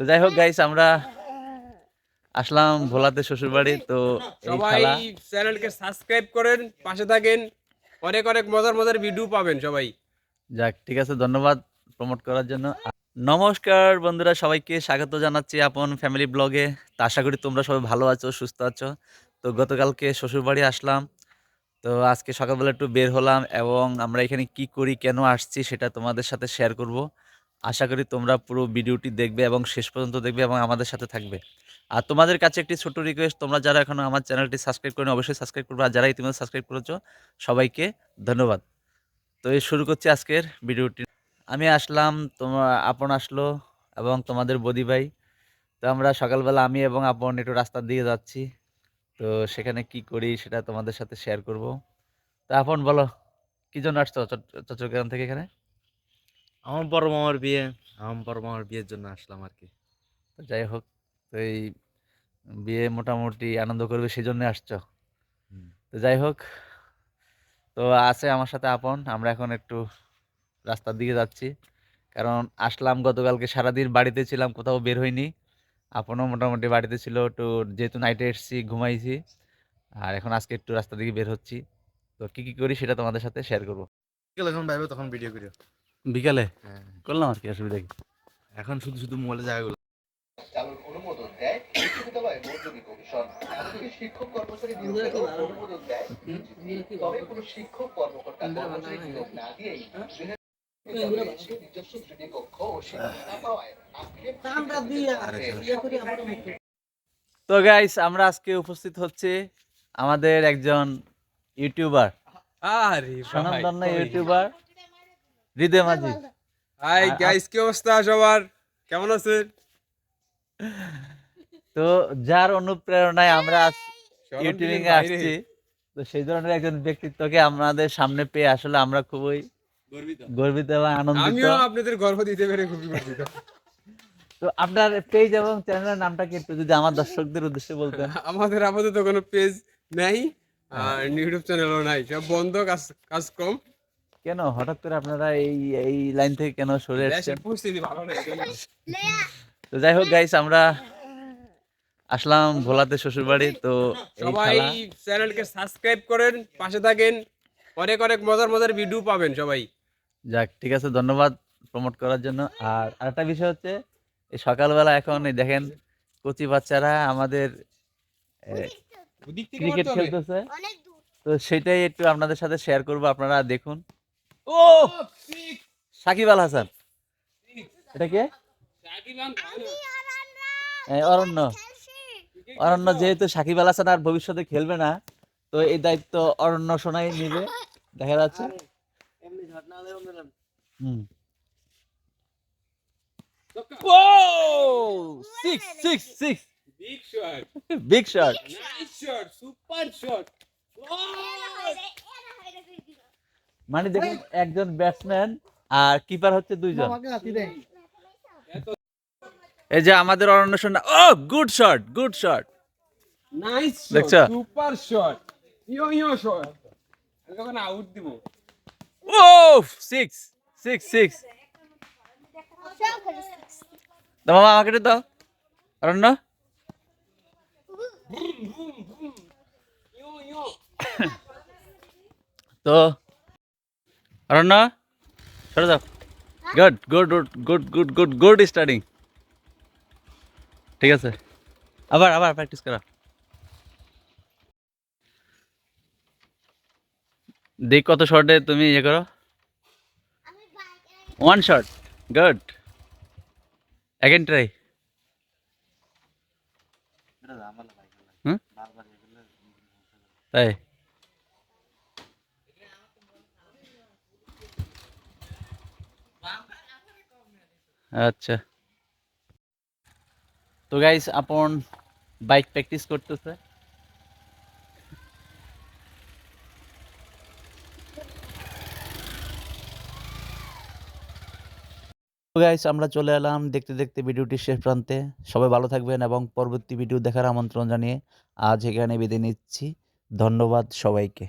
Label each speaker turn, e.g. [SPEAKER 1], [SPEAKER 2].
[SPEAKER 1] তো যাই হোক গাইস আমরা আসলাম ভোলাতে শ্বশুর বাড়ি তো
[SPEAKER 2] সবাই চ্যানেলকে সাবস্ক্রাইব করেন পাশে থাকেন। অনেক অনেক মজার মজার ভিডিও পাবেন সবাই।
[SPEAKER 1] যাক ঠিক আছে ধন্যবাদ প্রমোট করার জন্য। নমস্কার বন্ধুরা সবাইকে স্বাগত জানাচ্ছি আপন ফ্যামিলি ব্লগে তো আশা করি তোমরা সবাই ভালো আছো সুস্থ আছো। তো গতকালকে শ্বশুরবাড়ি আসলাম। তো আজকে সকালবেলা একটু বের হলাম এবং আমরা এখানে কি করি কেন আসছি সেটা তোমাদের সাথে শেয়ার করব। আশা করি তোমরা পুরো ভিডিওটি দেখবে এবং শেষ পর্যন্ত দেখবে এবং আমাদের সাথে থাকবে। আর তোমাদের কাছে একটি ছোট্ট রিকোয়েস্ট তোমরা যারা এখনও আমার চ্যানেলটি সাবস্ক্রাইব করেনি, অবশ্যই সাবস্ক্রাইব করবে। আর যারা ইতিমধ্যে সাবস্ক্রাইব করেছ, সবাইকে ধন্যবাদ। তো এই শুরু করছি আজকের ভিডিওটি। আমি আসলাম তোমার আপন আসলো এবং তোমাদের বদি ভাই। তো আমরা সকালবেলা আমি এবং আপন একটু রাস্তার দিকে যাচ্ছি। তো সেখানে কি করি সেটা তোমাদের সাথে শেয়ার করব। তো আপন বলো, কী জন্য আসছো চট- চট্টগ্রাম থেকে এখানে?
[SPEAKER 3] আমার বড় মামার বিয়ে আমার বড় মামার বিয়ের জন্য আসলাম আর কি
[SPEAKER 1] তো যাই হোক তো এই বিয়ে মোটামুটি আনন্দ করবে সেই জন্য আসছো তো যাই হোক তো আছে আমার সাথে আপন আমরা এখন একটু রাস্তার দিকে যাচ্ছি। কারণ আসলাম গতকালকে সারাদিন বাড়িতে ছিলাম কোথাও বের হইনি। আপনও মোটামুটি বাড়িতে ছিল একটু যেহেতু নাইটে এসেছি ঘুমাইছি। আর এখন আজকে একটু রাস্তার দিকে বের হচ্ছি। তো কি কি করি সেটা তোমাদের সাথে শেয়ার করব।
[SPEAKER 3] যখন ভাইবে তখন ভিডিও করিও।
[SPEAKER 1] বিকালে?
[SPEAKER 3] হ্যাঁ।
[SPEAKER 1] করলাম আর কি অসুবিধা কি?
[SPEAKER 3] এখন শুধু শুধু মোবাইলে জায়গাগুলো।
[SPEAKER 4] চালুর অনুমোদন দেয় বিশ্ববিদ্যালয় মঞ্জুরি কমিশন। এমনকি শিক্ষক কর্মচারী নিয়োগেরও অনুমোদন দেয়? তবে কোনো শিক্ষক কর্মকর্তা কর্মচারী নিয়োগ না দিয়েই নিজস্ব শ্রেণীকক্ষ ও শিক্ষা না পাওয়ায় আক্ষেপ
[SPEAKER 1] তো গাইস আমরা আজকে উপস্থিত হচ্ছে আমাদের একজন ইউটিউবার
[SPEAKER 2] আরে
[SPEAKER 1] স্বনামধন্য ইউটিউবার হৃদয় মাঝি।
[SPEAKER 2] হাই গাইস কি অবস্থা সবার? কেমন আছেন?
[SPEAKER 1] তো যার অনুপ্রেরণায় আমরা আজ ইউটিউবিং এ আসছি তো সেই ধরনের একজন ব্যক্তিত্বকে আমাদের সামনে পেয়ে আসলে আমরা খুবই গর্বিত। এবং আনন্দিত।
[SPEAKER 2] আমিও আপনাদের গর্ব দিতে পেরে খুবই গর্বিত।
[SPEAKER 1] তো আপনার পেজ এবং চ্যানেলের নামটা কি একটু যদি আমার দর্শকদের উদ্দেশ্যে বলতেন?
[SPEAKER 2] আমাদের আপাতত কোনো পেজ নেই আর ইউটিউব চ্যানেলও নাই সব বন্ধ কাজ কাজ কম
[SPEAKER 1] কেন? হঠাৎ করে আপনারা এই এই লাইন থেকে কেন সরে
[SPEAKER 2] জন্য।
[SPEAKER 1] তো যাই হোক গাইস আমরা আসলাম ভোলাতে শ্বশুর বাড়ি তো
[SPEAKER 2] সবাই চ্যানেলকে সাবস্ক্রাইব করেন পাশে থাকেন। অনেক অনেক মজার মজার ভিডিও পাবেন সবাই।
[SPEAKER 1] যাক ঠিক আছে ধন্যবাদ প্রমোট করার জন্য। আর আরেকটা বিষয় হচ্ছে এই সকালবেলা এখন এই দেখেন কচি বাচ্চারা আমাদের ক্রিকেট খেলতেছে। তো সেটাই একটু আপনাদের সাথে শেয়ার করব আপনারা দেখুন। ও! সাকিব আল হাসান। এটা কে? অরণ্য। অরণ্য যেহেতু সাকিব আল হাসান আর ভবিষ্যতে খেলবে না তো এই দায়িত্ব অরণ্য সোনাই নিবে। দেখা যাচ্ছে। হুম। Whoa! Six, six, six.
[SPEAKER 2] Big shot
[SPEAKER 1] Big shot.
[SPEAKER 2] Nice shot super shot
[SPEAKER 1] মানে দেখুন একজন ব্যাটসম্যান আর কিপার হচ্ছে দুইজন। এই যে আমাদের অরণ্য সোনা ও good shot good shot
[SPEAKER 2] nice
[SPEAKER 1] দেখছ?
[SPEAKER 2] Super shot yo yo shot যখন আউট দিব।
[SPEAKER 1] ও সিক্স সিক্স সিক্স দাও মামা আমাকে দাও। অরণ্য।
[SPEAKER 2] ইয়ো ইয়ো।
[SPEAKER 1] তো অরণ্য সরে যাও। Good good good good good good starting ঠিক আছে। আবার আবার প্র্যাকটিস করা। দেখ কত শটে তুমি ইয়ে করো। One shot good again try তাই? আচ্ছা। তো গাইস আপন বাইক প্র্যাকটিস করতেছে। গাইস আমরা চলে এলাম দেখতে দেখতে ভিডিওটি শেষ প্রান্তে। সবাই ভালো থাকবেন এবং পরবর্তী ভিডিও দেখার আমন্ত্রণ জানিয়ে আজ এখানে বিদায় নিচ্ছি। ধন্যবাদ সবাইকে।